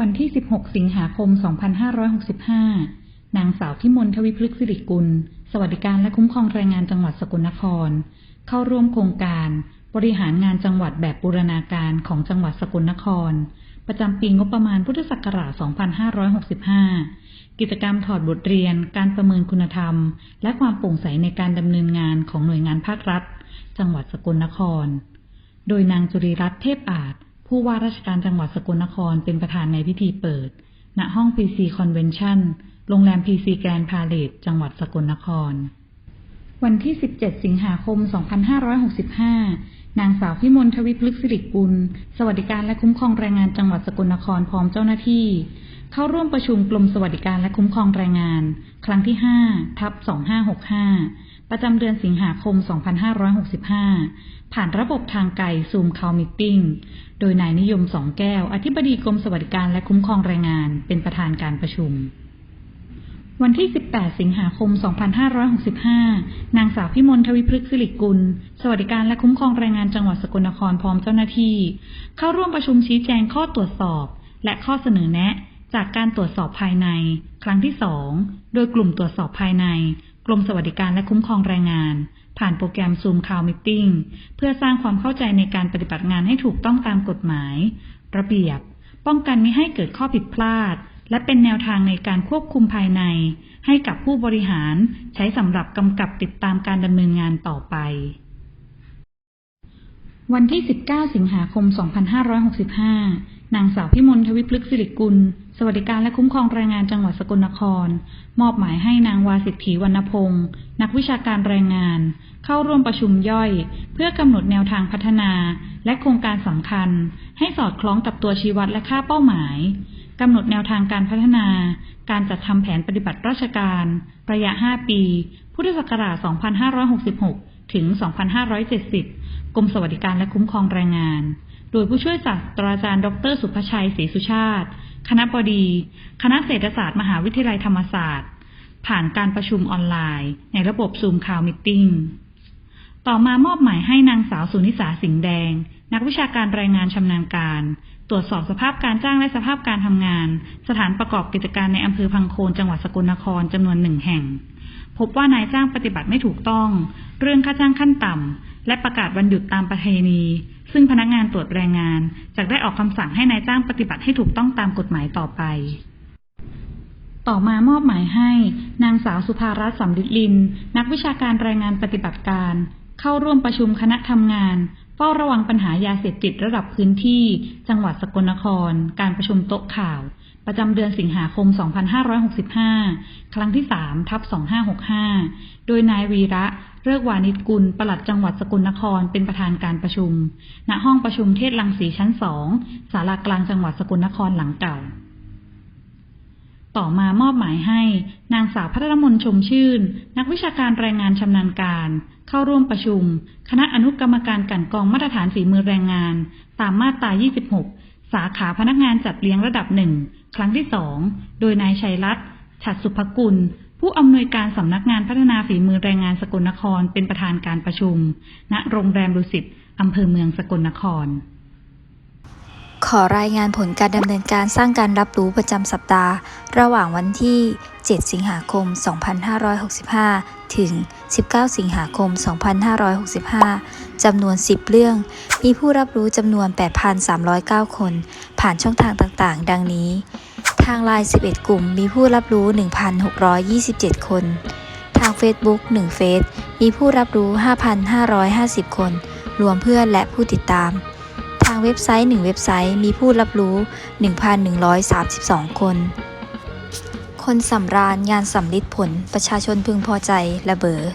วันที่ 16 สิงหาคม 2565 นางสาวพิมลทวิพฤกษสิริกุล สวัสดิการและคุ้มครองแรงงานจังหวัดสกลนคร เข้าร่วมโครงการ บริหารงานจังหวัดแบบบูรณาการของจังหวัดสกลนคร ประจำปีงบประมาณพุทธศักราช 2565 กิจกรรมถอดบทเรียน การประเมินคุณธรรม และความโปร่งใสในการดำเนินงานของหน่วยงานภาครัฐ จังหวัดสกลนคร โดยนางจุริรัตน์เทพอาจ ผู้ว่าราชการจังหวัดสกลนครเป็นประธานในพิธีเปิด ณ ห้อง PC Convention โรงแรม PC Grand Palace จังหวัดสกลนคร วันที่ 17 สิงหาคม 2565 นางสาวพิมลทวิพฤกสิริกุล สวัสดิการและคุ้มครองแรงงานจังหวัดสกลนครพร้อมเจ้าหน้าที่ เข้าร่วมประชุมกรมสวัสดิการและคุ้มครองแรงงาน ครั้งที่ 5 ทับ 2565 ประจำเดือนสิงหาคม 2565 ผ่านระบบทางไกลซูมคาวมิติ้ง โดยนายนิยมสองแก้ว อธิบดีกรมสวัสดิการและคุ้มครองแรงงาน เป็นประธานการประชุม วันที่ 18 สิงหาคม 2565 นางสาวพิมลทวิพฤกษ์สิริกุล สวัสดิการและคุ้มครองแรงงานจังหวัดสกลนครพร้อมเจ้าหน้าที่ เข้าร่วมประชุมชี้แจงข้อตรวจสอบ และข้อเสนอแนะ จากการตรวจสอบภายใน ครั้งที่ 2 โดยกลุ่มตรวจสอบภายใน กรมสวัสดิการและคุ้มครองแรงงาน ผ่านโปรแกรม Zoom Call Meeting เพื่อสร้างความเข้าใจในการปฏิบัติงานให้ถูกต้องตามกฎหมาย ระเบียบ ป้องกันไม่ให้เกิดข้อผิดพลาด และเป็นแนวทางในการควบคุมภายใน ให้กับผู้บริหารใช้สำหรับกำกับติดตามการดำเนินงานต่อไป วันที่ 19 สิงหาคม 2565 นางสาวพิมลทวิพฤกษ์สิริกุล สวัสดิการและคุ้มครองแรงงานจังหวัดสกลนคร มอบหมายให้นางวาสิทธีวรรณพงศ์นักวิชาการแรงงาน เข้าร่วมประชุมย่อย เพื่อกำหนดแนวทางพัฒนา และโครงการสำคัญ ให้สอดคล้องกับตัวชี้วัดและค่าเป้าหมายกำหนดแนวทางการพัฒนา การจัดทำแผนปฏิบัติราชการ ระยะ 5 ปี พุทธศักราช 2566 ถึง 2570 กรมสวัสดิการและคุ้มครองแรงงาน โดยผู้ช่วยศาสตราจารย์ ดร สุภชัยศรีสุชาติ คณะบดี คณะเศรษฐศาสตร์มหาวิทยาลัยธรรมศาสตร์ ผ่านการประชุมออนไลน์ ในระบบ Zoom Call Meeting ต่อมามอบหมายให้นางสาวสุนิสาสิงห์แดง นักวิชาการแรงงานชำนาญการ ตรวจสอบสภาพการจ้างและสภาพการทำงาน สถานประกอบกิจการในอำเภอพังโคนจังหวัดสกลนครจำนวนหนึ่งแห่ง พบว่านายจ้างปฏิบัติไม่ถูกต้อง เรื่องค่าจ้างขั้นต่ำ และประกาศวันหยุดตามประเพณี ซึ่งพนักงานตรวจแรงงานจะได้ออกคำสั่งให้นายจ้างปฏิบัติให้ถูกต้องตามกฎหมายต่อไป ต่อมามอบหมายให้นางสาวสุภารัตน์สำลิดลิน นักวิชาการแรงงานปฏิบัติการ เข้าร่วมประชุมคณะทำงานเฝ้าระวังปัญหายาเสพติดระดับพื้นที่ จังหวัดสกลนคร การประชุมโต๊ะข่าว ประจำเดือนสิงหาคม 2565 ครั้งที่3ทับ2565 โดยนายวีระเลิกวานิชกุล ปลัดจังหวัดสกลนคร เป็นประธานการประชุม ณ ห้องประชุมเทศลังสีชั้น2ศาลากลางจังหวัดสกลนครหลังเก่า ต่อมามอบหมายให้ นางสาวพัทรมนชมชื่น นักวิชาการแรงงานชำนาญการ เข้าร่วมประชุม คณะอนุกรรมการกันกองมาตรฐานฝีมือแรงงาน ตามมาตรา 26 สาขาพนักงานจัดเลี้ยงระดับหนึ่งครั้งที่สองโดยนายชัยรัตน์ฉัตรสุภกุล ผู้อำนวยการสำนักงานพัฒนาฝีมือแรงงานสกลนครเป็นประธานการประชุม ณโรงแรมดุสิตอำเภอเมืองสกลนคร ขอรายงานผลการดำเนินการสร้างการรับรู้ประจำสัปดาห์ ระหว่างวันที่ 7 สิงหาคม 2565 ถึง 19 สิงหาคม 2565 จำนวน 10 เรื่อง มีผู้รับรู้จำนวน 8,309 คน ผ่านช่องทางต่างๆ ดังนี้ ทางไลน์ 11 กลุ่ม มีผู้รับรู้ 1,627 คน ทาง Facebook 1เฟซมีผู้รับรู้ 5,550 คน รวมเพื่อนและผู้ติดตาม เว็บไซต์ 1 เว็บไซต์มีผู้รับรู้ 1,132 คน คนสำราญงานสำลิดผลประชาชนพึงพอใจระเบอร์